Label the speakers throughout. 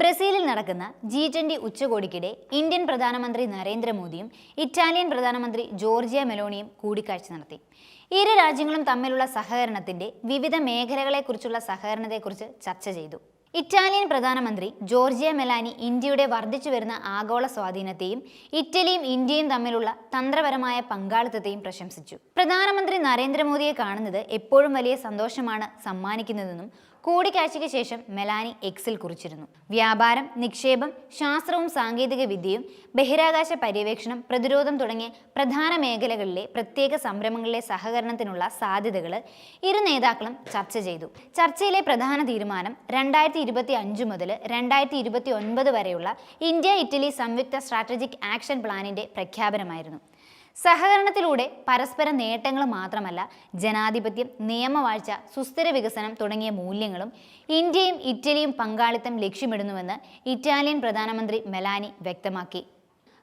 Speaker 1: ബ്രസീലിൽ നടക്കുന്ന G twenty ഉച്ചകോടിക്കിടെ Indian പ്രധാനമന്ത്രി നരേന്ദ്രമോദിയും ഇറ്റാലിയൻ പ്രധാനമന്ത്രി ജോർജിയ മെലോണിയും കൂടിക്കാഴ്ച നടത്തി. ഇരു രാജ്യങ്ങളും തമ്മിലുള്ള സഹകരണത്തിന്റെ വിവിധ മേഖലകളെക്കുറിച്ചുള്ള സഹകരണത്തെക്കുറിച്ച് ചർച്ച ചെയ്തു. ഇറ്റാലിയൻ പ്രധാനമന്ത്രി ജോർജിയ മെലാനി ഇന്ത്യയുടെ വർദ്ധിച്ചു വരുന്ന ആഗോള സ്വാധീനത്തെയും ഇറ്റലിയും ഇന്ത്യയും തമ്മിലുള്ള തന്ത്രപരമായ പങ്കാളിത്തത്തെയും പ്രശംസിച്ചു. പ്രധാനമന്ത്രി നരേന്ദ്രമോദിയെ കാണുന്നത് എപ്പോഴും വലിയ സന്തോഷമാണ് സമ്മാനിക്കുന്നതെന്നും കൂടിക്കാഴ്ചയ്ക്ക് ശേഷം മെലാനി എക്സിൽ കുറിച്ചിരുന്നു. വ്യാപാരം നിക്ഷേപം ശാസ്ത്രവും സാങ്കേതിക വിദ്യയും ബഹിരാകാശ പര്യവേക്ഷണം പ്രതിരോധം തുടങ്ങിയ പ്രധാന മേഖലകളിലെ പ്രത്യേക സംരംഭങ്ങളിലെ സഹകരണത്തിനുള്ള സാധ്യതകൾ ഇരു നേതാക്കളും ചർച്ച ചെയ്തു. ചർച്ചയിലെ പ്രധാന തീരുമാനം രണ്ടായിരത്തി ഇരുപത്തി അഞ്ച് മുതൽ രണ്ടായിരത്തി ഇരുപത്തി ഒൻപത് വരെയുള്ള ഇന്ത്യ ഇറ്റലി സംയുക്ത സ്ട്രാറ്റജിക് ആക്ഷൻ പ്ലാനിന്റെ പ്രഖ്യാപനമായിരുന്നു. സഹകരണത്തിലൂടെ പരസ്പര നേട്ടങ്ങൾ മാത്രമല്ല ജനാധിപത്യം നിയമവാഴ്ച സുസ്ഥിര വികസനം തുടങ്ങിയ മൂല്യങ്ങളും ഇന്ത്യയും ഇറ്റലിയും പങ്കാളിത്തം ലക്ഷ്യമിടുന്നുവെന്ന് ഇറ്റാലിയൻ പ്രധാനമന്ത്രി മെലാനി വ്യക്തമാക്കി.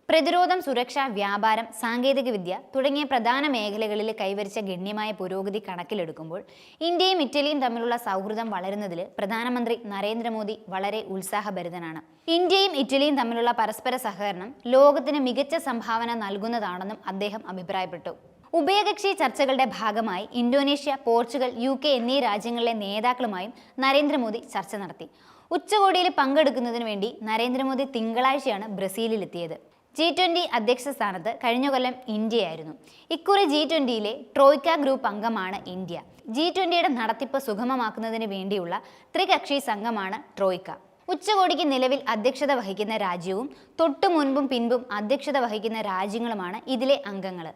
Speaker 1: പ്രതിരോധം സുരക്ഷ വ്യാപാരം സാങ്കേതികവിദ്യ തുടങ്ങിയ പ്രധാന മേഖലകളിൽ കൈവരിച്ച ഗണ്യമായ പുരോഗതി കണക്കിലെടുക്കുമ്പോൾ ഇന്ത്യയും ഇറ്റലിയും തമ്മിലുള്ള സൗഹൃദം വളരുന്നതിൽ പ്രധാനമന്ത്രി നരേന്ദ്രമോദി വളരെ ഉത്സാഹഭരിതനാണ്. ഇന്ത്യയും ഇറ്റലിയും തമ്മിലുള്ള പരസ്പര സഹകരണം ലോകത്തിന് മികച്ച സംഭാവന നൽകുന്നതാണെന്നും അദ്ദേഹം അഭിപ്രായപ്പെട്ടു. ഉഭയകക്ഷി ചർച്ചകളുടെ ഭാഗമായി ഇന്തോനേഷ്യ പോർച്ചുഗൽ യു കെ എന്നീ രാജ്യങ്ങളിലെ നേതാക്കളുമായും നരേന്ദ്രമോദി ചർച്ച നടത്തി. ഉച്ചകോടിയിൽ പങ്കെടുക്കുന്നതിന് വേണ്ടി നരേന്ദ്രമോദി തിങ്കളാഴ്ചയാണ് ബ്രസീലിലെത്തിയത്. ജി ട്വന്റി അധ്യക്ഷ സ്ഥാനത്ത് കഴിഞ്ഞ കൊല്ലം ഇന്ത്യയായിരുന്നു. ഇക്കുറി ജി ട്വന്റിയിലെ ട്രോയ്ക്ക ഗ്രൂപ്പ് അംഗമാണ് ഇന്ത്യ. ജി ട്വന്റിയുടെ നടത്തിപ്പ് സുഗമമാക്കുന്നതിന് വേണ്ടിയുള്ള ത്രികക്ഷി സംഘമാണ് ട്രോയ്ക്ക. ഉച്ചകോടിക്ക് നിലവിൽ അധ്യക്ഷത വഹിക്കുന്ന രാജ്യവും തൊട്ടു മുൻപും പിൻപും അധ്യക്ഷത വഹിക്കുന്ന രാജ്യങ്ങളുമാണ് ഇതിലെ അംഗങ്ങൾ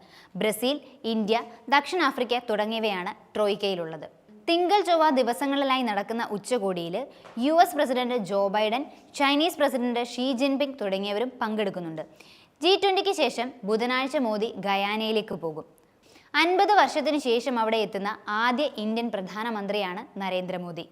Speaker 1: ബ്രസീൽ ഇന്ത്യ ദക്ഷിണാഫ്രിക്ക തുടങ്ങിയവയാണ് ട്രോയ്ക്കയിലുള്ളത്. തിങ്കൾ ചൊവ്വ ദിവസങ്ങളിലായി നടക്കുന്ന ഉച്ചകോടിയിൽ U S president Joe Biden Chinese president Xi Jinping തുടങ്ങിയവരും പങ്കെടുക്കുന്നുണ്ട്. ജി ട്വന്റിക്ക് ശേഷം ബുധനാഴ്ച മോദി ഗയാനയിലേക്ക് പോകും. അൻപത് വർഷത്തിനു ശേഷം അവിടെ എത്തുന്ന ആദ്യ ഇന്ത്യൻ പ്രധാനമന്ത്രിയാണ് നരേന്ദ്രമോദി.